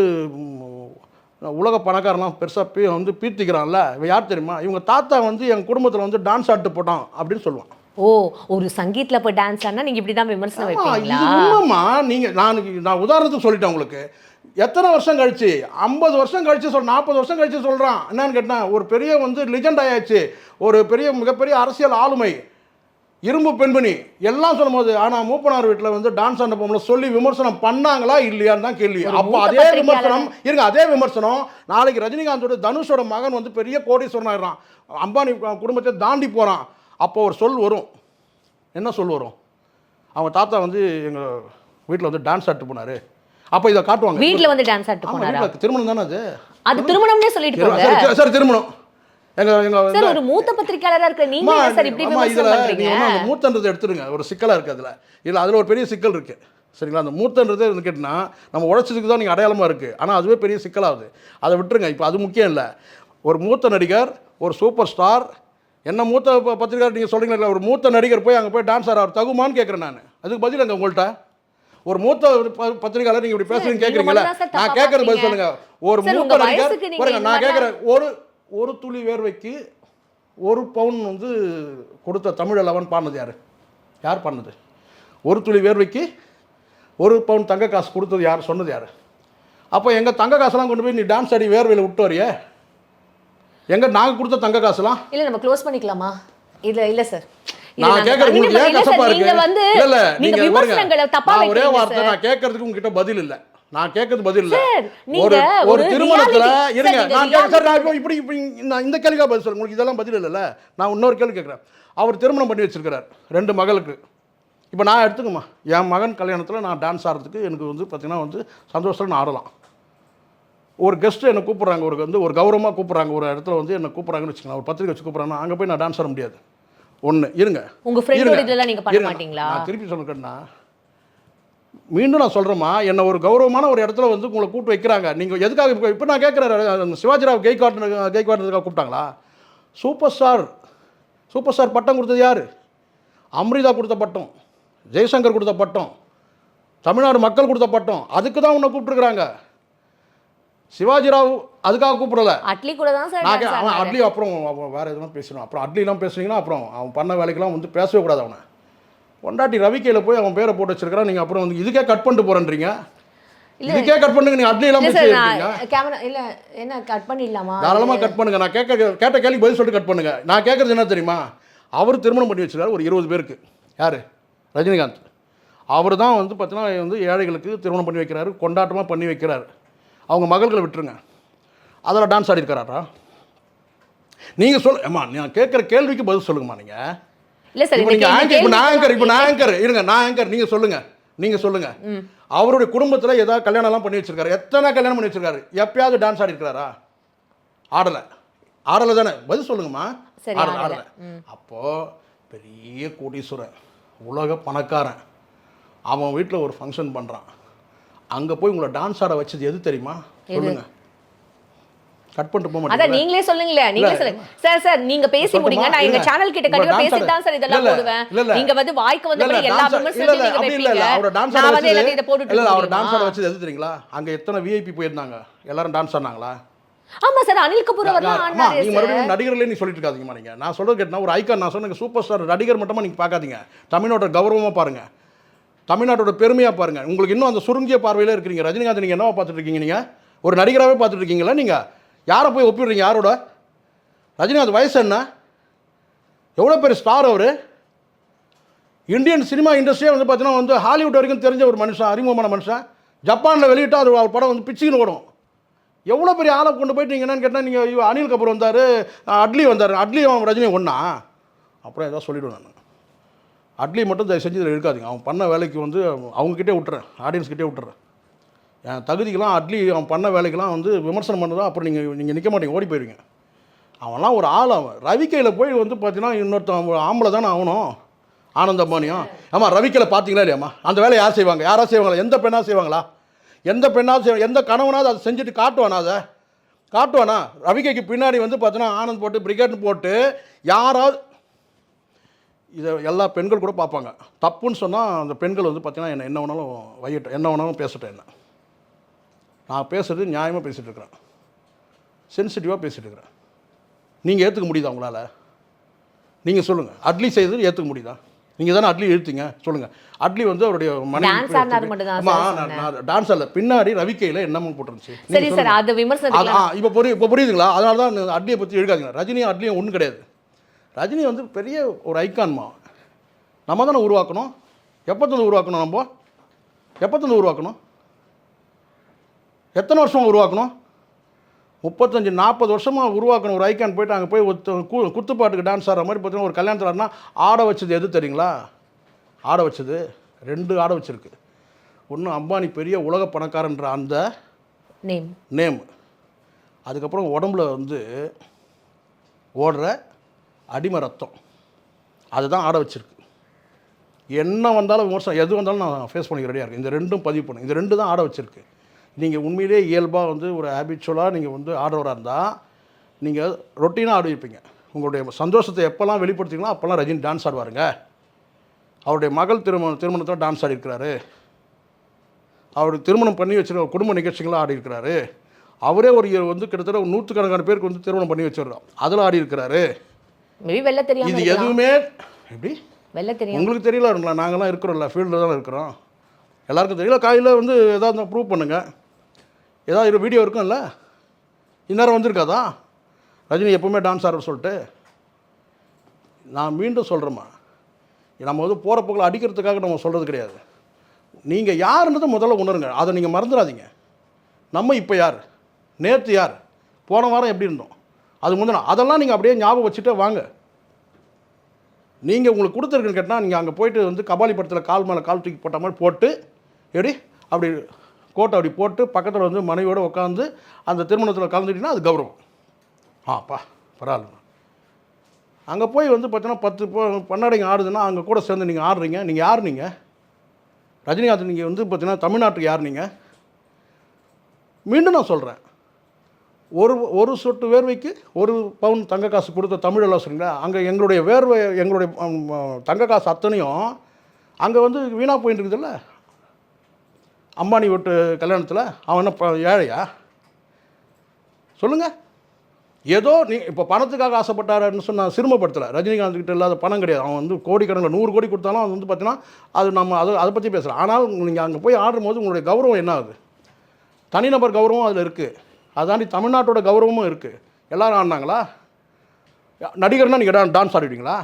உலக பணக்காரன்லாம் பெருசாக வந்து பீத்திக்கிறான்ல இவன் யார் தெரியுமா? இவங்க தாத்தா வந்து என் குடும்பத்தில் வந்து டான்ஸ் ஆட்டு போட்டான் அப்படின்னு சொல்லுவான். ஓ ஒரு சங்கீத்ல போய் டான்ஸ் ஆனா நீங்க இப்படிதான் விமர்சனம் ஆமா, இது வைப்பீங்களா உண்மைம்மா. நீங்கள் நான் நான் உதாரணத்துக்கு சொல்லிட்டேன் உங்களுக்கு. எத்தனை வருஷம் கழிச்சு? ஐம்பது வருஷம் கழிச்சு சொல் நாற்பது வருஷம் கழிச்சு சொல்கிறான் என்னன்னு கேட்டால் ஒரு பெரிய வந்து லிஜெண்ட் ஆயாச்சு. ஒரு பெரிய மிகப்பெரிய அரசியல் ஆளுமை. இரும்பு பெண்மணி. எல்லாம் சொல்லும்போது ஆனால் மூப்பனார் வீட்டில் வந்து டான்ஸ் ஆன பொம்பளை சொல்லி விமர்சனம் பண்ணாங்களா இல்லையான்னு தான் கேள்வி. அப்போ அதே. விமர்சனம் இருங்க அதே விமர்சனம் நாளைக்கு ரஜினிகாந்தோட தனுஷோட மகன் வந்து பெரிய கோடீஸ்வரன் ஆயிடுறான். அம்பானி குடும்பத்தை தாண்டி போகிறான் அப்போ ஒரு சொல் வரும். என்ன சொல் வரும்? அவங்க தாத்தா வந்து எங்கள் வீட்டில் வந்து டான்ஸ் ஆட்டு போனாரு. அப்போ இதை காட்டுவாங்க. வீட்ல வந்து டான்ஸ் ஆட்டு போனாரா? திருமணம் தானே அது? அது திருமணம்னே சொல்லிட்டு சரி திருமணம். எங்க ஒரு மூத்த பத்திரிகையாளரா இருக்கிற நீங்க சார் இப்படி விமர்சனம் மூத்தன்றதை எடுத்துருங்க. ஒரு சிக்கலா இருக்கு அதுல. இதுல அதுல ஒரு பெரிய சிக்கல் இருக்கு. சரிங்களா? அந்த மூத்தன்றது வந்து கேட்டினா நம்ம உழைச்சதுக்கு தான் நீங்கள் அடையாளமாக இருக்குது ஆனால் அதுவே பெரிய சிக்கலாகுது. அதை விட்டுருங்க. இப்போ அது முக்கியம் இல்லை. ஒரு மூத்த நடிகர் ஒரு சூப்பர் ஸ்டார் என்ன மூத்த ப- பத்திரிகையாளர் நீங்கள் சொல்கிறீங்களா ஒரு மூத்த நடிகர் போய் அங்கே போய் டான்ஸ் ஆடுறார். தகுமான்னு கேட்குறேன் நான். அதுக்கு பதில் அங்கே உங்கள்கிட்ட ஒரு மூத்த பத்திரிகையாளர் நீங்கள் இப்படி பேசுறீங்க கேட்குறீங்களா நான் கேட்குறது பதில் பார்ப்பீங்க. சொல்லுங்க. ஒரு மூத்த நடிகர் நான் கேட்குறேன் ஒரு ஒரு துளி வேர்வைக்கு ஒரு பவுன் வந்து கொடுத்த தமிழ் அளவன் பாடினது யார்? யார் பாடினது? ஒரு துளி வேர்வைக்கு ஒரு பவுன் தங்க காசு கொடுத்தது யார்? சொன்னது யார்? அப்போ எங்கள் தங்க காசெல்லாம் கொண்டு போய் நீ டான்ஸ் ஆடி வேர்வையில் விட்டு வரியே? எங்க நாங்கள் கொடுத்த தங்க காசுலாம்? இல்ல நம்ம க்ளோஸ் பண்ணிக்கலாமா? இல்ல இல்ல சார் நான் கேட்கறது உங்களுக்கு ஏன் இல்ல சார், கசப்பா இருக்கு? இல்ல இல்ல நீங்க நீங்க விமர்சனங்களை பாருங்க தப்பா நான் ஒரே வார்த்தை. நான் கேட்கறதுக்கு உங்ககிட்ட பதில் இல்ல. நான் கேட்கறது பதில் இல்ல. ஒரு ஒரு திருமணத்துல இருங்க. நான் சார் நான் இப்படி இப்படி நான் இந்த கேள்விக்காக பதில் சொல்லுங்க உங்களுக்கு இதெல்லாம் பதில் இல்லைல்ல. நான் இன்னொரு கேள்வி கேட்குறேன். அவர் திருமணம் பண்ணி வச்சிருக்கிறார் ரெண்டு மகளுக்கு. இப்போ நான் எடுத்துக்கமா என் மகன் கல்யாணத்தில் நான் டான்ஸ் ஆடுறதுக்கு எனக்கு வந்து பார்த்தீங்கன்னா வந்து சந்தோஷத்தில் நான் ஆடலாம். ஒரு கெஸ்ட்டு என்னை கூப்பிட்றாங்க ஒரு வந்து ஒரு கௌரவமாக கூப்பிட்றாங்க ஒரு இடத்துல வந்து என்னை கூப்பிட்றாங்கன்னு வச்சுக்கலாம் ஒரு பத்திரிக்கை வச்சு கூப்பிட்றாங்கன்னா அங்கே போய் நான் டான்ஸ் ஆட முடியாது. ஒன்று இருங்க. உங்க ஃப்ரெண்டோட இருங்க. இதெல்லாம் நீங்க பண்ண. மாட்டீங்களா? நான் திருப்பி சொல்லுறேன்னா மீண்டும் நான் சொல்கிறேம்மா என்னை ஒரு கௌரவமான ஒரு இடத்துல வந்து உங்களை கூப்பிட்டு வைக்கிறாங்க. நீங்கள் எதுக்காக இப்போ இப்போ நான் கேட்குறேன் சிவாஜிராவ் கை காட்டு கை காட்டுறதுக்காக கூப்பிட்டாங்களா? சூப்பர் ஸ்டார் சூப்பர் ஸ்டார் பட்டம் கொடுத்தது யார்? அம்ரிதா கொடுத்த பட்டம் ஜெய்சங்கர் கொடுத்த பட்டம் தமிழ்நாடு மக்கள் கொடுத்த பட்டம் அதுக்கு தான் உன்னை கூப்பிட்டுருக்குறாங்க. சிவாஜிராவ் அதுக்காக கூப்பிடல. அட்லி கூட தான் சார் அவன். அட்லி அப்புறம் வேறு எதுனா பேசணும். அப்புறம் அட்லிலாம் பேசுனீங்கன்னா அப்புறம் அவன் பண்ண வேலைக்கெல்லாம் வந்து பேசவே கூடாது அவனை. பொண்டாட்டி ரவிக்கையில் போய் அவன் பேரை போட்டு வச்சிருக்கிறான் நீங்கள் அப்புறம் வந்து இதுக்கே கட் பண்ணிட்டு போகிறேன்றீங்க. இதுக்கே கட் பண்ணுங்க நீங்கள் அட்லிலாம் இல்ல பேசி சார் இருக்கீங்க நான் கேமரா இல்ல என்ன கட் பண்ணிடலாமா? தாராளமாக கட் பண்ணுங்க நான் கேட்க கேட்ட கேள்வி பதில் சொல்லிட்டு கட் பண்ணுங்க. நான் கேட்குறது என்ன தெரியுமா? அவர் திருமணம் பண்ணி வச்சிருக்காரு ஒரு இருபது பேருக்கு. யார்? ரஜினிகாந்த். அவர் தான் வந்து பார்த்தீங்கன்னா வந்து ஏழைகளுக்கு திருமணம் பண்ணி வைக்கிறாரு கொண்டாட்டமாக பண்ணி வைக்கிறாரு. அவங்க மகள்களை விட்டுருங்க. அதில் டான்ஸ் ஆடி இருக்காரா நீங்கள் சொல் அம்மா நான் கேட்குற கேள்விக்கு பதில் சொல்லுங்கம்மா நீங்கள் இல்ல சார் நீங்கள் ஆங்கர் இப்போ நான் ஆங்கர் இப்போ நான் ஆங்கர் இருங்க நான் ஆங்கர் நீங்கள் சொல்லுங்க. நீங்கள் சொல்லுங்க. அவருடைய குடும்பத்தில் ஏதாவது கல்யாணம்லாம் பண்ணி வச்சிருக்காரு. எத்தனை கல்யாணம் பண்ணி வச்சிருக்காரு? எப்பயாவது டான்ஸ் ஆடி இருக்கிறாரா? ஆடலை. ஆடலை தானே. பதில் சொல்லுங்கம்மா. ஆடலை ஆடல. அப்போது பெரிய கோடீஸ்வரன் உலக பணக்காரன். அவன் வீட்டில் ஒரு ஃபங்க்ஷன் பண்ணுறான் அங்கே போய் உங்களை டான்ஸ் ஆட வச்சது எது தெரியுமா? சொல்லுங்க. கட் பண்ணிட்டு போக மாட்டீங்களா? நீங்களே சொல்லுங்களேன் நீங்களே. சொல்லுங்க. சார் சார் நீங்க பேசி? முடிங்க. நான் எங்க. சேனல் கிட்ட கண்டிப்பா பேசிட்டு தான் சார் இதெல்லாம் போடுவேன். நீங்க வந்து வாய்க்கு இல்ல, எல்லா விமர்சனத்தையும் நீங்க இல்ல. அவரோட வைப்பீங்க. dance நான் வந்து எல்லாத்தையும் இதை போட்டுட்டு இல்ல, இல்ல, அவர் இருக்கீங்களா? டான்ஸ் ஆட வச்சது எது தெரியுங்களா? அங்க எத்தனை விஐபி போயிருந்தாங்க? எல்லாரும் டான்ஸ் ஆடினாங்களா? ஆமா சார் அனில் கபூர் அவர்லாம் ஆடினாரு நீங்க மறுபடியும் நடிகர்களே நீ சொல்லிட்டு இருக்காதீங்கம்மா நீங்க. நான் சொல்றது கேட்டா ஒரு ஐக்கான் நான் சொன்ன சூப்பர் ஸ்டார் நடிகர் மட்டுமா நீங்க பார்க்காதீங்க. தமிழ்நாட்டோட கௌரவமா பாருங்க. தமிழ்நாட்டோட பெருமையா பாருங்க. உங்களுக்கு இன்னும் அந்த சுருங்கிய பார்வையில இருக்கிறீங்க. ரஜினிகாந்த் நீங்க என்னவா பார்த்துட்டு இருக்கீங்க நீங்க? ஒரு நடிகராகவே பார்த்துட்டு இருக்கீங்களா நீங்க? யாரை போய் ஒப்பிடுறீங்க? யாரோட? ரஜினிகாந்த் வயசு என்ன? எவ்வளோ பெரிய ஸ்டார் அவர்? இந்தியன் சினிமா இண்டஸ்ட்ரியே வந்து பார்த்தீங்கன்னா வந்து ஹாலிவுட் வரைக்கும் தெரிஞ்ச ஒரு மனுஷன் அறிமுகமான மனுஷன். ஜப்பானில் வெளியிட்டால் அது அவர் படம் வந்து பிச்சுக்கின்னு ஓடும். எவ்வளோ பெரிய ஆளை கொண்டு போயிட்டு நீங்கள் என்னன்னு கேட்டால் நீங்கள் அனில் கபூர் வந்தார் அட்லி வந்தார். அட்லி அவன் ரஜினி ஒன்றா அப்புறம் ஏதாவது சொல்லிவிடுவேன் நான். அட்லி மட்டும் தயவு செஞ்சு இதில் இருக்காதீங்க. அவன் பண்ண வேலைக்கு வந்து அவங்கக்கிட்டே விட்டுறேன். ஆடியன்ஸ்கிட்டே விட்டுறேன். என் தகுதிக்கெலாம் அட்லி அவன் பண்ண வேலைக்கெல்லாம் வந்து விமர்சனம் பண்ணதா அப்புறம் நீங்கள் நீங்கள் நிற்க மாட்டீங்க ஓடி போயிடுவீங்க அவன்லாம் ஒரு ஆள் அவன். ரவிக்கையில் போய் வந்து பார்த்தீங்கன்னா இன்னொருத்தன் ஆம்பளை தானே ஆகணும் ஆனந்த அம்பானியும். ஆமாம் ரவிக்கையில் பார்த்தீங்களா இல்லையாம்மா அந்த வேலையை யார் செய்வாங்க? யாராவது செய்வாங்களா? எந்த பெண்ணாக செய்வாங்களா? எந்த பெண்ணாக செய்வாங்க எந்த கணவனாவது அதை செஞ்சுட்டு காட்டுவானா அதை? காட்டுவானா? ரவிக்கைக்கு பின்னாடி வந்து பார்த்தீங்கன்னா ஆனந்த் போட்டு பிரிகேட்னு போட்டு யாராவது இதை எல்லா பெண்கள் கூட பார்ப்பாங்க. தப்புன்னு சொன்னால் அந்த பெண்கள் வந்து பார்த்தீங்கன்னா என்ன என்ன வேணாலும் வையட்டும் என்ன வேணாலும் பேசட்டும் என்ன. நான் பேசுறது நியாயமாக பேசிகிட்டு இருக்கிறேன் சென்சிட்டிவாக பேசிகிட்டு இருக்கிறேன் நீங்கள் ஏற்றுக்க முடியுதா உங்களால்? நீங்கள் சொல்லுங்கள் அட்லி செய்தது ஏற்றுக்க முடியுதா? நீங்கள் தானே அட்லி எழுத்தீங்க சொல்லுங்கள் அட்லி வந்து அவருடைய நான் டான்ஸ் ஆடல பின்னாடி ரவிக்கையில் என்னமோ போட்டுருந்துச்சு? சரி சார். அது ஆ இப்போ புரியுது இப்போ புரியுதுங்களா? அதனால தான் அட்லியை பற்றி எழுக்காதீங்க ரஜினியும் அட்லியும் ஒன்றும் கிடையாது. ரஜினி வந்து பெரிய ஒரு ஐக்கான்மா நம்ம தானே உருவாக்கணும். எப்போ உருவாக்கணும் நம்ம? எப்போ உருவாக்கணும்? எத்தனை வருஷம் உருவாக்கணும்? முப்பத்தஞ்சு நாற்பது வருஷமாக உருவாக்கணும். ஒரு ஐக்கான் போயிட்டு அங்கே போய் கு குத்துப்பாட்டுக்கு டான்ஸ் ஆடுற மாதிரி பார்த்தீங்கன்னா ஒரு கல்யாணத்தில் ஆடினா ஆட வச்சது எது தெரியுங்களா? ஆட வச்சது. ரெண்டு ஆட வச்சிருக்கு. ஒன்று அம்பானி பெரிய உலக பணக்காரன்ற அந்த நேம் நேம் அதுக்கப்புறம் உடம்புல வந்து ஓடுற அடிமை ரத்தம். அதுதான் ஆட வச்சிருக்கு. என்ன வந்தாலும் விமர்சனம் எது வந்தாலும் நான் ஃபேஸ் பண்ணிக்க ரெடியாக இருக்கேன். இந்த ரெண்டும் பதிவு பண்ணு. இந்த ரெண்டு தான் ஆட வச்சிருக்கு. நீங்கள் உண்மையிலேயே இயல்பாக வந்து ஒரு ஹேபிச்சுவலாக நீங்கள் வந்து ஆடுறவராக இருந்தால் நீங்கள் ரொட்டீனாக ஆடி வைப்பீங்க உங்களுடைய சந்தோஷத்தை எப்போல்லாம் வெளிப்படுத்திங்களோ அப்போல்லாம் ரஜினி டான்ஸ் ஆடுவாருங்க. அவருடைய மகள் திருமணம் திருமணத்தில் டான்ஸ் ஆடிருக்கிறாரு அவர் திருமணம் பண்ணி வச்சிருக்க குடும்ப நிகழ்ச்சிகளாக ஆடி இருக்கிறாரு அவரே ஒரு வந்து கிட்டத்தட்ட ஒரு நூற்றுக்கணக்கான பேருக்கு வந்து திருமணம் பண்ணி வச்சிடுறோம் அதில் ஆடி இருக்கிறாரு இது. எதுவுமே எப்படி? தெரியும். உங்களுக்கு தெரியல நாங்களாம் இருக்கிறோம்ல ஃபீல்டில் தானே இருக்கிறோம். எல்லாருக்கும் தெரியல காலையில் வந்து ஏதாவது ப்ரூவ் பண்ணுங்கள் ஏதாவது வீடியோ இருக்கும்ல? இந்நேரம் வந்திருக்காதா? ரஜினி எப்பவுமே டான்ஸ் ஆடுற சொல்லிட்டு. நான் மீண்டும் சொல்கிறேம்மா நம்ம வந்து போகிற போக்கில் அடிக்கிறதுக்காக நம்ம சொல்கிறது கிடையாது. நீங்கள் யாருன்றதை முதல்ல உணருங்க. அதை நீங்கள் மறந்துடாதீங்க. நம்ம இப்போ யார்? நேற்று யார்? போன வாரம் எப்படி இருந்தோம்? அது முந்தின அதெல்லாம் நீங்கள் அப்படியே ஞாபகம் வச்சுட்டே வாங்க. நீங்கள் உங்களுக்கு கொடுத்துருக்குன்னு கேட்டால் நீங்கள் அங்கே போயிட்டு வந்து கபாலி படத்தில் கால் மேலே கால் தூக்கி போட்ட மாதிரி போட்டு எப்படி? அப்படி கோட்டை அப்படி போட்டு பக்கத்தில் வந்து மனைவியோடு உட்காந்து அந்த திருமணத்தில் கலந்துட்டிங்கன்னா அது கௌரவம். ஆப்பா பரவாயில்ல. அங்கே போய் வந்து பார்த்தீங்கன்னா பத்து பொ- ஆடுதுன்னா அங்கே கூட சேர்ந்து நீங்கள் ஆடுறீங்க. நீங்கள் யார் நீங்கள் ரஜினிகாந்த் நீங்கள் வந்து பார்த்தீங்கன்னா தமிழ்நாட்டுக்கு யார் நீங்கள் மீண்டும் நான் சொல்கிறேன் ஒரு ஒரு சொட்டு வேர்வைக்கு ஒரு பவுன் தங்க காசு கொடுத்த தமிழெல்லாம் சொல்கிறீங்களா அங்கே எங்களுடைய வேர்வை எங்களுடைய தங்க காசு அத்தனையும் அங்கே வந்து வீணாக போயின்னு இருக்குதுல்ல? அம்பானி வீட்டு கல்யாணத்தில் அவன் என்ன ப- ஏழையா? சொல்லுங்கள் ஏதோ நீ இப்போ பணத்துக்காக ஆசைப்பட்டாருன்னு சொன்னால் சிறுமப்படுத்தலை. ரஜினிகாந்த் கிட்ட இல்லாத பணம் கிடையாது. அவன் வந்து கோடிக்கணக்கில் நூறு கோடி கொடுத்தாலும் அது வந்து பார்த்தீங்கன்னா அது நம்ம அதை அதை பற்றி பேசலாம் ஆனால் நீங்கள் அங்கே போய் ஆடும்போது உங்களுடைய கௌரவம் என்ன ஆகுது? தனிநபர் கௌரவம் அதில் இருக்குது அதாண்டி தமிழ்நாட்டோட கௌரவமும் இருக்குது எல்லோரும் ஆடினாங்களா? நடிகர்னா நீங்கள் டான் டான்ஸ் ஆடிடுவீங்களா?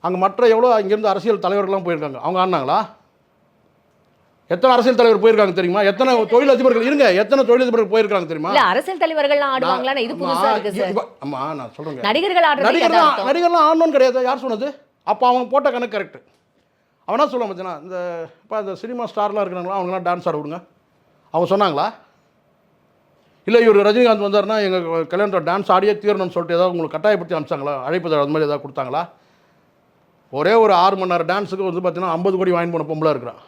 அங்கே மற்ற எவ்வளோ இங்கேருந்து அரசியல் தலைவர்கள்லாம் போயிருக்காங்க. அவங்க ஆடினாங்களா? எத்தனை அரசியல் தலைவர் போயிருக்காங்க தெரியுமா? எத்தனை தொழிலதிபர்கள் இருங்க எத்தனை தொழிலதிபர்கள் போயிருக்காங்க தெரியுமா? இல்ல அரசியல் தலைவர்கள்லாம் ஆடுவாங்களான்னு இது புதுசா இருக்கு சார் அம்மா நான் சொல்கிறேங்க நடிகர்கள் ஆடுறது நடிகர்லாம் நடிகர்லாம் ஆடணும்னு கிடையாது யார் சொன்னது? அப்போ அவங்க போட்ட கணக்கு கரெக்ட் அவனா சொல்ல பார்த்தீங்கன்னா இந்த இப்போ அந்த சினிமா ஸ்டார்லாம் இருக்கிறாங்களா அவங்களாம் டான்ஸ் ஆட விடுங்க. அவங்க சொன்னாங்களா? இல்லை இவர் ரஜினிகாந்த் வந்தாருன்னா எங்கள் கல்யாணத்தில் டான்ஸ் ஆடியே தீரணும்னு சொல்லிட்டு ஏதாவது உங்களுக்கு கட்டாயப்படுத்தி அனுப்பிச்சாங்களா? அழைப்பு அது மாதிரி ஏதாவது கொடுத்தாங்களா? ஒரே ஒரு ஆறு மணி நேரம் டான்ஸுக்கு வந்து பார்த்தீங்கன்னா ஐம்பது கோடி வாங்கி போன பொம்பளை இருக்கிறான்.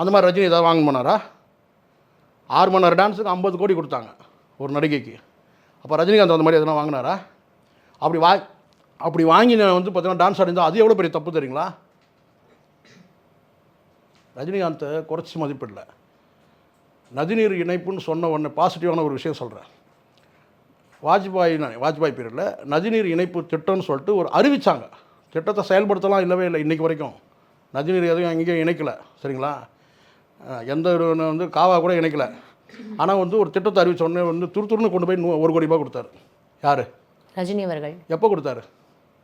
அந்த மாதிரி ரஜினி ஏதாவது வாங்க போனாரா? ஆறு மணி நேரம் டான்ஸுக்கு ஐம்பது கோடி கொடுத்தாங்க ஒரு நடிகைக்கு. அப்போ ரஜினிகாந்த் அந்த மாதிரி எதனா வாங்கினாரா? அப்படி வா அப்படி வாங்கி நான் வந்து பார்த்தீங்கன்னா டான்ஸ் ஆடிந்தால் அது எவ்வளோ பெரிய தப்பு தெரியுங்களா? ரஜினிகாந்தை குறைச்சி மதிப்பிடல. நதிநீர் இணைப்புன்னு சொன்ன உடனே பாசிட்டிவான ஒரு விஷயம் சொல்கிறேன் வாஜ்பாய் வாஜ்பாய் பீரியடில் நதிநீர் இணைப்பு திட்டம்னு சொல்லிட்டு ஒரு அறிவித்தாங்க திட்டத்தை செயல்படுத்தலாம் இல்லவே இல்லை இன்றைக்கி வரைக்கும். நதிநீர் எதுவும் எங்கேயும் இணைக்கலை. சரிங்களா? எந்த ஒரு வந்து காவா கூட இணைக்கலை. ஆனால் வந்து ஒரு திட்டத்தை அறிவிச்ச உடனே வந்து துரு துருன்னு கொண்டு போய் ஒரு கோடி ரூபாய் கொடுத்தாரு. யார்? ரஜினி அவர்கள். எப்போ கொடுத்தாரு?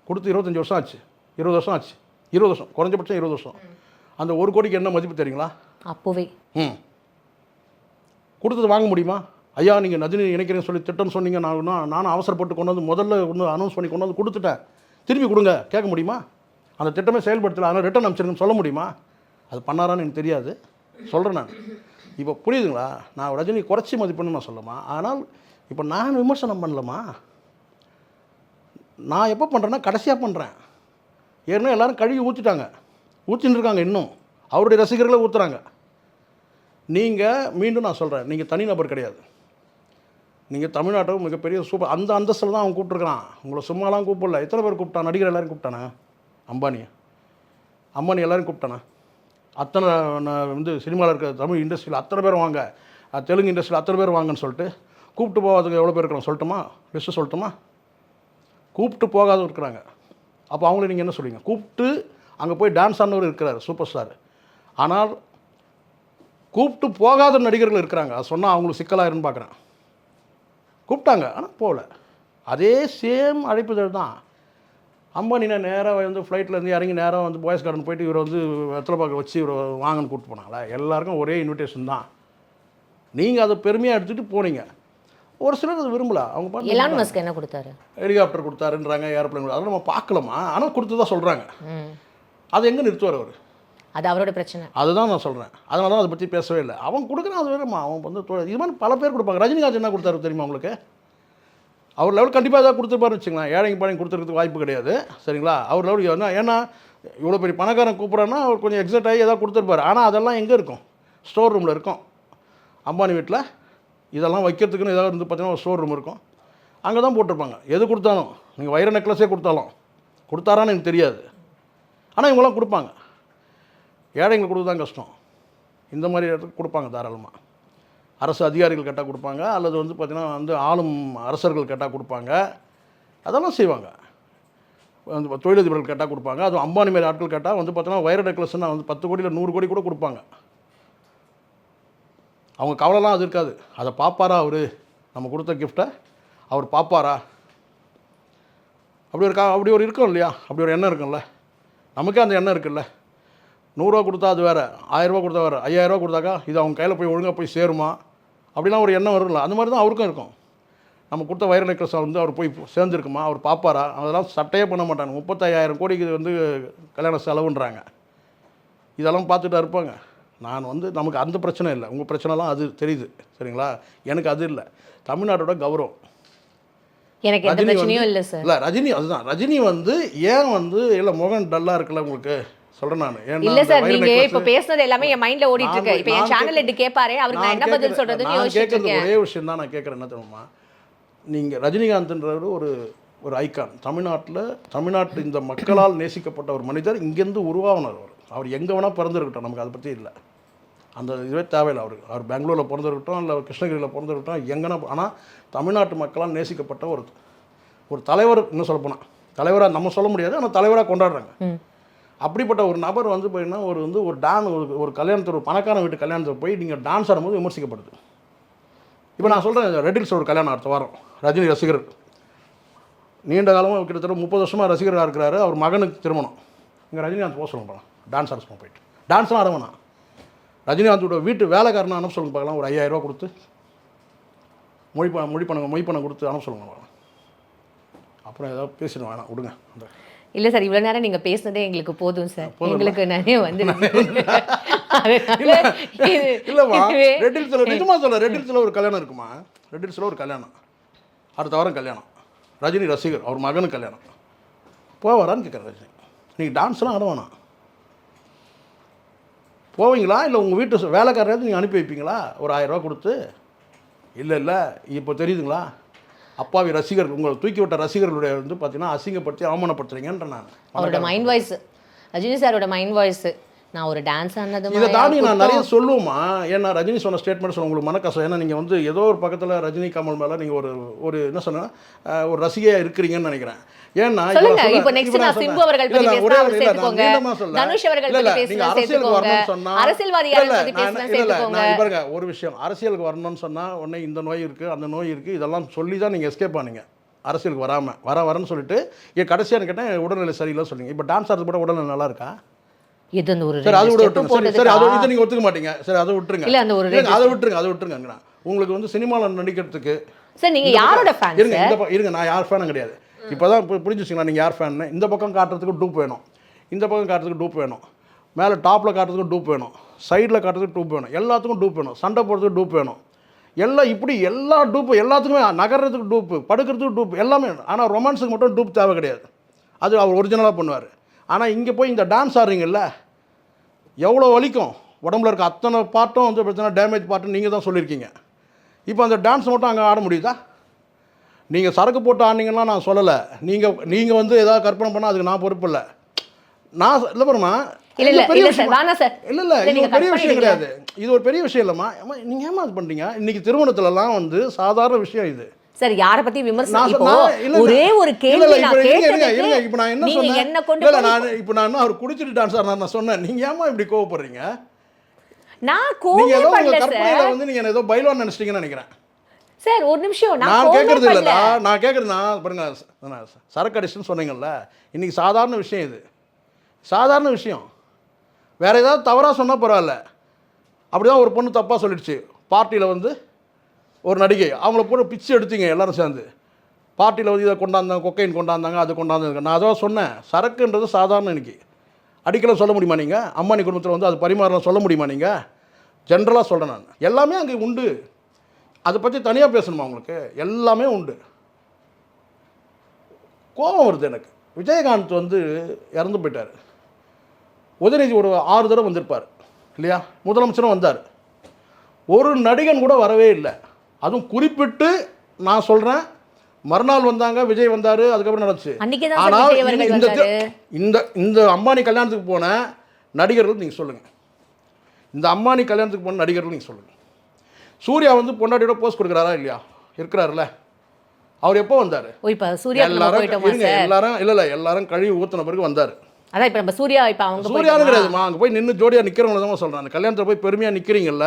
கொடுத்து இருபத்தஞ்சி வருஷம் ஆச்சு. இருபது வருஷம் ஆச்சு. இருபது வருஷம். குறைஞ்சபட்சம் இருபது வருஷம். அந்த ஒரு கோடிக்கு என்ன மதிப்பு தெரியுங்களா? அப்போவே. ம். கொடுத்தது வாங்க முடியுமா? ஐயா நீங்கள் நதினி இணைக்கிறேன்னு சொல்லி திட்டம்னு சொன்னீங்க. நான் நானும் அவசரப்பட்டு கொண்டு வந்து முதல்ல ஒன்று அனௌன்ஸ் பண்ணி கொண்டு வந்து கொடுத்துட்டேன். திருப்பி கொடுங்க. கேட்க முடியுமா? அந்த திட்டமே செயல்படுத்தல. அதனால் ரிட்டர்ன் அனுப்பிச்சிருங்கன்னு சொல்ல முடியுமா? அது பண்ணாரான்னு எனக்கு தெரியாது. சொல்கிறேன் நான். இப்போ புரியுதுங்களா? நான் ரஜினி குறைச்சி மதிப்புன்னு நான் சொல்லமா? ஆனால் இப்போ நான் விமர்சனம் பண்ணலமா? நான் எப்போ பண்ணுறேன்னா கடைசியாக பண்ணுறேன் ஏற்கனவே எல்லோரும் கழுவி ஊற்றிட்டாங்க ஊற்றின்னு இருக்காங்க இன்னும். அவருடைய ரசிகர்களை ஊற்றுறாங்க நீங்கள் மீண்டும் நான் சொல்கிறேன் நீங்கள் தனிநபர் கிடையாது. நீங்கள் தமிழ்நாட்டை மிகப்பெரிய சூப்பர் அந்த அந்தஸ்தில் தான் அவன் கூப்பிட்ருக்கான் உங்களை சும்மாலாம் கூப்பிடல. எத்தனை பேர் கூப்பிட்டான்? நடிகர் எல்லோரும் கூப்பிட்டானா? அம்பானியை. அம்பானி எல்லோரும் கூப்பிட்டானா? அத்தனை நான் வந்து சினிமாவில் இருக்கிற தமிழ் இண்டஸ்ட்ரியில் அத்தனை பேர் வாங்க. தெலுங்கு இண்டஸ்ட்ரியில் அத்தனை பேர் வாங்கன்னு சொல்லிட்டு கூப்பிட்டு போகாதவங்க எவ்வளோ பேர் இருக்கிறோம் சொல்லட்டுமா? லிஸ்ட்டு சொல்லட்டுமா? கூப்பிட்டு போகாதவங்க இருக்கிறாங்க. அப்போ அவங்கள நீங்கள் என்ன சொல்லுவீங்க கூப்பிட்டு அங்கே போய் டான்ஸ் ஆனவர் இருக்கிறார் சூப்பர் ஸ்டார் ஆனால் கூப்பிட்டு போகாத நடிகர்கள் இருக்கிறாங்க. அது சொன்னால் அவங்களுக்கு சிக்கலாயிருன்னு பார்க்குறேன் கூப்பிட்டாங்க ஆனால் போகல. அதே சேம் அழைப்புதல் தான். அம்பானினா நேராக வந்து ஃப்ளைட்டில் இருந்து இறங்கி நேராக வந்து பாய்ஸ் கார்டன் போயிட்டு இவர் வந்து வெத்தலை பாக்க வச்சு இவர் வாங்கன்னு கூப்பிட்டு போனாங்களா? எல்லாருக்கும் ஒரே இன்விடேஷன் தான். நீங்கள் அதை பெருமையாக எடுத்துகிட்டு போனீங்க. ஒரு சிலர் அது விரும்பல. அவங்க எலான் மஸ்க் என்ன கொடுத்தாரு? ஹெலிகாப்டர் கொடுத்தாருன்றாங்க ஏரோப்ளேன் அதெல்லாம் நம்ம பார்க்கலாமா? ஆனால் கொடுத்ததா சொல்கிறாங்க ம். அது எங்கே நிறுத்துவார் அவர்? அது அவரோட பிரச்சனை. அதுதான் நான் சொல்கிறேன் அதனால தான் அதை பற்றி பேசவே இல்லை. அவன் கொடுக்குறான் அது வேணுமா அவன் வந்து இது மாதிரி பல பேர் கொடுப்பாங்க. ரஜினிகாந்த் என்ன கொடுத்தாரு தெரியுமா உங்களுக்கு? அவர் லெவல் கண்டிப்பாக ஏதாவது கொடுத்துருப்பாருன்னு வச்சுங்களேன் ஏழைங்க பாளையம் கொடுத்துறதுக்கு வாய்ப்பு கிடையாது. சரிங்களா? அவர் லெவலுக்கு என்ன ஏன்னா இவ்வளோ பெரிய பணக்காரன் கூப்பிட்றான்னா அவர் கொஞ்சம் எக்ஸைட் ஆகி ஏதாவது கொடுத்துருப்பாரு. ஆனால் அதெல்லாம் எங்கே இருக்கும்? ஸ்டோர் ரூமில் இருக்கும். அம்பானி வீட்டில் இதெல்லாம் வைக்கிறதுக்குன்னு ஏதாவது வந்து பார்த்தீங்கன்னா ஒரு ஸ்டோர் ரூம் இருக்கும். அங்கே தான் போட்டிருப்பாங்க. எது கொடுத்தாலும். நீங்கள் வைர நெக்லஸே கொடுத்தாலும். கொடுத்தாரான்னு எனக்கு தெரியாது. ஆனால் இவங்களாம் கொடுப்பாங்க. ஏழைங்களுக்கு கொடுத்து தான் கஷ்டம். இந்த மாதிரி இடத்துக்கு கொடுப்பாங்க தாராளமாக அரசு அதிகாரிகள் கேட்டால் கொடுப்பாங்க அல்லது வந்து பார்த்திங்கன்னா வந்து ஆளும் அரசர்கள் கேட்டால் கொடுப்பாங்க. அதெல்லாம் செய்வாங்க. வந்து தொழிலதிபர்கள் கேட்டால் கொடுப்பாங்க. அதுவும் அம்பானி மாரி ஆட்கள் கேட்டால் வந்து பார்த்தோன்னா வைர நெக்லஸ்னா வந்து பத்து கோடியில் நூறு கோடி கூட கொடுப்பாங்க. அவங்க கவலைலாம் அது இருக்காது. அதை பார்ப்பாரா அவர்? நம்ம கொடுத்த கிஃப்ட்டை அவர் பார்ப்பாரா அப்படி ஒரு கா அப்படி ஒரு இருக்கும் இல்லையா? அப்படி ஒரு எண்ணம் இருக்கும்ல. நமக்கே அந்த எண்ணம் இருக்குல்ல. நூறுரூவா கொடுத்தா அது வேறு ஆயிரரூவா கொடுத்தா வேறு ஐயாயிரரூவா கொடுத்தாக்கா இது அவங்க கையில் போய் ஒழுங்காக போய் சேருமா? அப்படிலாம் ஒரு எண்ணம் வரும்ல. அந்த மாதிரி தான் அவருக்கும் இருக்கும். நம்ம கொடுத்த வைர நெக்லஸ் வந்து அவர் போய் சேர்ந்துருக்குமா? அவர் பார்ப்பாரா? அதெல்லாம் சட்டையே பண்ண மாட்டாங்க. முப்பத்தையாயிரம் கோடிக்கு வந்து கல்யாண செலவுன்றாங்க. இதெல்லாம் பார்த்துட்டா இருப்பாங்க. நான் வந்து நமக்கு அந்த பிரச்சனை இல்லை. உங்கள் பிரச்சனைலாம் அது தெரியுது. சரிங்களா? எனக்கு அது இல்லை. தமிழ்நாட்டோட கௌரவம். எனக்கு ரஜினி இல்ல ரஜினி அதுதான். ரஜினி வந்து ஏன் வந்து இல்லை முகம் டல்லாக இருக்குல்ல உங்களுக்கு? சொல்கிறேன் நான். இல்ல சார் நீங்க இப்ப பேசுனது எல்லாமே என் மைண்ட்ல ஓடிட்டு இருக்கு. இப்ப என் சேனல் எடுத்து கேட்பாரு அவருக்கு நான் என்ன பதில் சொல்றதுன்னு யோசிச்சுட்டு இருக்கேன். ஒரே விஷயம் தான் நான் கேட்குறேன். என்ன தெரியுமா? நீங்கள் ரஜினிகாந்த்ன்றவர் ஒரு ஒரு ஐக்கான் தமிழ்நாட்டில் தமிழ்நாட்டு இந்த மக்களால் நேசிக்கப்பட்ட ஒரு மனிதர் இங்கேருந்து உருவாகினார் அவர். அவர் எங்கே வேணால் பிறந்திருக்கட்டும் நமக்கு அதை பற்றி இல்லை. அந்த இதுவே தேவையில்லை அவருக்கு. அவர் பெங்களூரில் பிறந்திருக்கட்டும் இல்லை கிருஷ்ணகிரியில் பிறந்திருக்கட்டும் எங்கன்னா ஆனால் தமிழ்நாட்டு மக்களால் நேசிக்கப்பட்ட ஒரு ஒரு தலைவர் இன்னும் சொல்லப்போனால் தலைவராக நம்ம சொல்ல முடியாது ஆனால் தலைவராக கொண்டாடுறாங்க. அப்படிப்பட்ட ஒரு நபர் வந்து போயின்னா ஒரு வந்து ஒரு டான் ஒரு ஒரு கல்யாணத்தில் ஒரு பணக்காரன் வீட்டு கல்யாணத்தில் போய் நீங்கள் டான்ஸ் ஆடும்போது விமர்சிக்கப்படுது. இப்போ நான் சொல்கிறேன் ரெட்டில்ஸ் ஒரு கல்யாணம் அடுத்த வாரம் ரஜினி ரசிகர். நீண்ட காலமாக கிட்டத்தட்ட முப்பது வருஷமாக ரசிகராக இருக்கிறாரு அவர் மகனுக்கு திருமணம். இங்கே ரஜினிகாந்த் போக சொல்லுங்க போகலாம் டான்ஸ் ஆட போயிட்டு. டான்ஸ்லாம் ஆட வேணாம் ரஜினிகாந்தோட வீட்டு வேலைக்காரனை அனுப்ப சொல்லுங்க பார்க்கலாம் ஒரு ஐயாயிரம் ரூபா கொடுத்து. மொழி ப மொழி பணம் மொழி பணம் கொடுத்து அனுப்ப சொல்லுங்க பார்க்கலாம். அப்புறம் ஏதாவது பேசிடும் வேணாம் விடுங்க. அந்த இல்ல சார் இவ்வளவு நேரம் நீங்க பேசுனதே எங்களுக்கு போதும் சார்? எங்களுக்கு நிறைய வந்து இல்ல இல்லைம்மா. இதுவே- ரெட்டில்ஸில் நிஜமா சொல்ல ரெட்டில்ஸில் ஒரு கல்யாணம் இருக்குமா? ரெட்டில்ஸில் ஒரு கல்யாணம். அடுத்த வாரம் கல்யாணம். ரஜினி ரசிகர் அவர் மகனுக்கு கல்யாணம். போவாரான்னு கேட்குறேன் ரஜினி. நீங்கள் டான்ஸ்லாம் ஆட வேணாம். போவீங்களா? இல்லை உங்கள் வீட்டு வேலைக்காரராவது நீங்கள் அனுப்பி வைப்பீங்களா? ஒரு ஆயிரம் ரூபா கொடுத்து? இல்லை இல்லை. இப்போ தெரியுதுங்களா? அப்பாவி ரசிகர் உங்களை தூக்கி விட்ட ரசிகர்களுடைய வந்து பார்த்தீங்கன்னா அசிங்கப்படுத்தி அவமானப்படுத்துறீங்கன்ற நான் அவரோட மைண்ட் வாய்ஸ் ரஜினி சாரோட மைண்ட் வாய்ஸ் நான் ஒரு டான்ஸ் ஆனது இதை தாண்டி நான் நிறைய சொல்லுவோமா? ஏன்னா ரஜினி சொன்ன ஸ்டேட்மெண்ட் சொல்ல உங்களுக்கு மனக்கசம் ஏன்னா நீங்கள் வந்து ஏதோ ஒரு பக்கத்தில் ரஜினி கமல் மேலே நீங்கள் ஒரு ஒரு என்ன சொன்னா அஹ், ஒரு ரசிகையாக இருக்கிறீங்கன்னு நினைக்கிறேன். ஏன்னா சொல்லுங்க. இப்போ இப்ப நான். சிம்பு அவர்கள் பத்தி பேசினா ஒரே சேர்த்துக்கோங்க. தனுஷ் அவர்கள் பத்தி நீங்க சேர்த்துக்கோங்க. சொன்னா- பத்தி சேர்த்துக்கோங்க. பாருங்க விஷயம் அரசியலுக்கு வரணும்னு சொன்னால் உடனே இந்த நோய் இருக்குது அந்த நோய் இருக்குது இதெல்லாம் சொல்லி தான் நீங்கள் எஸ்கேப் ஆனீங்க அரசியலுக்கு வராமல் வர வரேன்னு சொல்லிட்டு என் கடைசியாக கேட்டேன் உடல்நிலை சரியில்லை சொன்னீங்க இப்போ டான்ஸ் ஆடுறது கூட உடல்நிலை நல்லா இருக்கா இது அந்த ஒரு சரி அது விட்டுருங்க சரி அது? இதை நீங்கள் ஒத்துக்க மாட்டீங்க சரி அதை விட்டுருங்க இல்ல, அந்த ஒரு இல்லைங்க, ரெண்டு அதை விட்டுருங்க அதை விட்டுருங்க உங்களுக்கு வந்து சினிமாவில் நடிக்கிறதுக்கு சார் நீங்க யாரோட ஃபேன் இருங்க இந்த இருங்க நான் யார் ஃபேனும் கிடையாது இப்போ தான் இப்போ புரிஞ்சுச்சிங்களா? நீங்கள் யார் ஃபேன்னு இந்த பக்கம் காட்டுறதுக்கு டூப் வேணும். இந்த பக்கம் காட்டுறதுக்கு டூப் வேணும். மேலே டாப்பில் காட்டுறதுக்கு டூப் வேணும். சைடில் காட்டுறதுக்கு டூப் வேணும். எல்லாத்துக்கும் டூப் வேணும். சண்டை போடுறதுக்கு டூப் வேணும். எல்லாம் இப்படி எல்லா டூப்பு எல்லாத்துக்குமே நகர்றதுக்கு டூப்பு படுக்கிறதுக்கு டூப் எல்லாமே. ஆனால் ரொமான்ஸுக்கு மட்டும் டூப் தேவை கிடையாது. அது அவர் ஒரிஜினலாக பண்ணுவார். ஆனால் இங்கே போய் இந்த டான்ஸ் ஆடுறீங்கல்ல எவ்வளோ வலிக்கும்? உடம்புல இருக்க அத்தனை பார்ட்டும் வந்து பிரச்சனை டேமேஜ் பார்ட்டுன்னு நீங்கள் தான் சொல்லியிருக்கீங்க. இப்போ அந்த டான்ஸ் மட்டும் அங்கே ஆட முடியுதா? நீங்கள் சரக்கு போட்டு ஆடினீங்கன்னா நான் சொல்லலை. நீங்கள் நீங்கள் வந்து ஏதாவது கற்பனை பண்ணால் அதுக்கு நான் பொறுப்பு இல்லை. நான் இல்லை பாருமா இல்ல, இல்ல, இல்ல சார், சார். இல்லை இல்லை இது நீங்க பெரிய விஷயம். கிடையாது. இது ஒரு பெரிய விஷயம் இல்லைம்மா. நீங்கள் ஏமா இது பண்ணுறீங்க இன்றைக்கி திருமணத்துலலாம் வந்து சாதாரண விஷயம் இது. சார் யார பத்தி விமர்சனம். ஒரே ஒரு கேள்வி நான். கேட்டதுக்கு இப்ப நான் என்ன நீங்க சொன்னேன்? என்ன கொண்டு நான் இப்ப நான் அவர் குடிச்சிட்டு டான்ஸ் ஆடுறாரு நான் சொன்னேன். நீங்க ஏமா இப்படி கோவப்படுறீங்க? நான் நீங்க கோவமே ஏதோ உங்க பண்ணல கற்பனையில சார். வந்து நீங்க ஏதோ பைலவான் நினைச்சிட்டீங்கன்னு நினைக்கிறேன். சார் ஒரு நிமிஷம் நான் கேட்கறது இல்லடா நான் கேட்கறது நான் பாருங்க சரக்கு அடிச்சுன்னு சொன்னீங்கல்ல இன்னைக்கு சாதாரண விஷயம் இது. சாதாரண விஷயம். வேற ஏதாவது தவறாக சொன்னால் பரவாயில்ல. அப்படிதான் ஒரு பொண்ணு தப்பாக சொல்லிடுச்சு. பார்ட்டியில் வந்து ஒரு நடிகை அவங்கள போட்டு பிச்சு எடுத்தீங்க எல்லாரும் சேர்ந்து. பார்ட்டியில் வந்து இதை கொண்டாந்தாங்க கொக்கைன் கொண்டாந்தாங்க அது கொண்டாந்தாங்க. நான் அதான் சொன்னேன் சரக்குன்றது சாதாரண இன்னைக்கு. அடிக்கலாம் சொல்ல முடியுமா நீங்கள் அம்மானி குடும்பத்தில் வந்து அது பரிமாறலாம் சொல்ல முடியுமா நீங்கள் ஜென்ரலாக சொல்கிறேன் நான். எல்லாமே அங்கே உண்டு. அதை பற்றி தனியாக பேசணுமா உங்களுக்கு? எல்லாமே உண்டு. கோபம் வருது எனக்கு. விஜயகாந்த் வந்து இறந்து போயிட்டார். உதயநிதி ஒரு ஆறு தடவை வந்திருப்பார். இல்லையா? முதலமைச்சரும் வந்தார். ஒரு நடிகன் கூட வரவே இல்லை. அதுவும் குறிப்பிட்டு நான் சொல்கிறேன் மறுநாள் வந்தாங்க விஜய் வந்தார் அதுக்கப்புறம் நடந்துச்சு. ஆனால் இந்த. இந்த இந்த அம்பானி கல்யாணத்துக்கு போன நடிகர்கள் நீங்கள் சொல்லுங்கள் இந்த அம்பானி கல்யாணத்துக்கு போன நடிகர்கள் நீங்கள் சொல்லுங்கள் சூர்யா வந்து பொண்டாட்டியோட போஸ்ட் கொடுக்குறாரா இல்லையா? இருக்கிறாருல்ல. அவர் எப்போ வந்தார்? ஓ இப்ப சூர்யா நம்ம எல்லாரும் இருங்க எல்லாரும் இல்லை இல்லை எல்லாரும் கழுவி ஊற்றின பிறகு வந்தார். அதான் இப்ப நம்ம சூர்யா இப்ப அவங்க சூர்யானு போயிட்டோமா? கிடையாதுமா அங்கே போய் நின்று ஜோடியாக நிற்கிறவங்கள தான் சொல்கிறேன் அந்த கல்யாணத்தில் போய் பெருமையாக நிற்கிறீங்கல்ல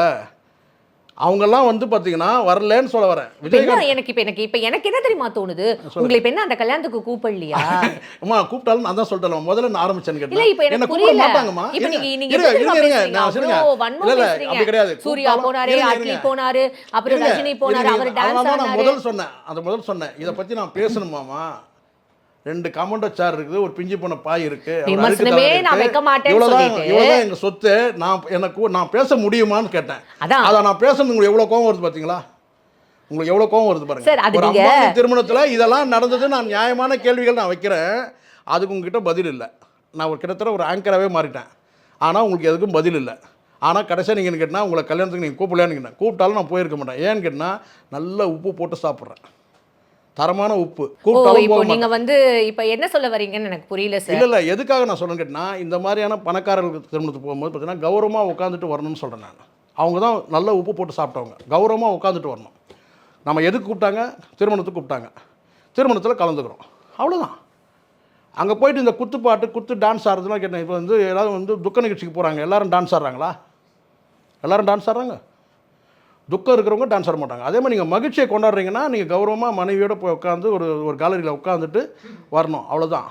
அவங்கெல்லாம் வந்து பார்த்தீங்கன்னா வரலன்னு சொல்ல வரேன். விஜயகாந்த் எனக்கு இப்ப எனக்கு இப்ப எனக்கு என்ன தெரியுமா தோணுது? உங்களை இப்ப என்ன அந்த கல்யாணத்துக்கு கூப்பிடலையா? [laughs] அம்மா கூப்பிட்டாலும் நான் தான் சொல்லிட்டேன் முதல்ல நான் ஆரம்பிச்சேன்னு இல்ல கேட்டேன் இப்ப எனக்கு புரியல. மாட்டாங்கம்மா. இப்ப நீங்க நீங்க இருங்க? நான் சொல்லுங்க. இல்ல. அப்படி கிடையாது. சூர்யா போனாரு அட்லி. போனாரு அப்புறம் ரஜினி போனாரு அவர் டான்ஸ் தான் நான் ஆடினாரு. முதல் சொன்னேன். அந்த முதல் சொன்னேன். இதை பற்றி நான் பேசணுமாமா ரெண்டு கமண்ட சேர் இருக்குது ஒரு பிஞ்சு போன பாய் இருக்கு. ஒரு விமர்சனமே அழுக்கு தவறு நான் இருக்கு. வைக்க மாட்டேன்னு இவ்வளவுதான் சொல்லிட்டு. இவ்வளவுதான் எங்க சொத்து. நான் எனக்கு நான் பேச முடியுமான்னு கேட்டேன். அதான். அதை நான் பேசுறது உங்களுக்கு எவ்வளவு கோவம் வருது பாத்தீங்களா? உங்களுக்கு எவ்வளவு கோவம் வருது பாருங்க. திருமணத்துல இதெல்லாம் நடந்தது நான் நியாயமான கேள்விகள் நான் வைக்கிறேன். அதுக்கு உங்ககிட்ட பதில் இல்லை. நான் ஒரு கிட்டத்தட்ட ஒரு ஆங்கராகவே மாறிட்டேன். ஆனால் உங்களுக்கு எதுக்கும் பதில் இல்லை. ஆனால் கடைசியாக நீங்கள் கேட்டால் உங்களை கல்யாணத்துக்கு நீங்கள் கூப்பிடலான்னு கேட்டேன். கூப்பிட்டாலும் நான் போயிருக்க மாட்டேன். ஏன்னு கேட்டால் நல்ல உப்பு போட்டு சாப்பிட்றேன். தரமான உப்பு. இப்போ நீங்க வந்து இப்போ என்ன சொல்ல வரீங்கன்னு எனக்கு புரியல சார் இல்லை இல்லை எதுக்காக நான் சொல்றேன்னு கேட்டினா இந்த மாதிரியான பணக்காரர்களுக்கு திருமணத்துக்கு போகும்போது பார்த்தீங்கன்னா கௌரவமாக உட்காந்துட்டு வரணும்னு சொல்கிறேன் நான். அவங்க தான் நல்ல உப்பு போட்டு சாப்பிட்டவங்க. கௌரவமாக உட்காந்துட்டு வரணும். நம்ம எதுக்கு கூப்பிட்டாங்க? திருமணத்துக்கு கூப்பிட்டாங்க. திருமணத்தில் கலந்துக்கிறோம். அவ்வளோதான் அங்கே போயிட்டு இந்த குத்து பாட்டு குத்து டான்ஸ் ஆடுறதுலாம் கேட்டேன். இப்போ வந்து எல்லாரும் வந்து துக்க நிகழ்ச்சிக்கு போகிறாங்க எல்லாரும் டான்ஸ் ஆடுறாங்களா? எல்லாரும் டான்ஸ் ஆடுறாங்க? துக்கம் இருக்கிறவங்க டான்ஸ் ஆட மாட்டாங்க. அதே மாதிரி நீங்கள் மகிழ்ச்சியை கொண்டாடுறீங்கன்னா நீங்கள் கௌரவமாக மனைவியோட போய் உட்காந்து ஒரு ஒரு கேலரியில் உட்காந்துட்டு வரணும். அவ்வளோதான்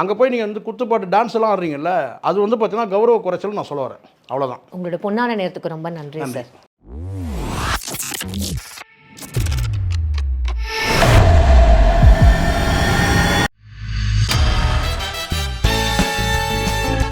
அங்கே போய் நீங்கள் வந்து குத்துப்பாட்டு டான்ஸ் எல்லாம் ஆடுறீங்கல்ல அது வந்து பார்த்தீங்கன்னா கௌரவ குறைச்சல் நான் சொல்ல வரேன். அவ்வளோதான் உங்களோட பொன்னான நேரத்துக்கு ரொம்ப நன்றி சார்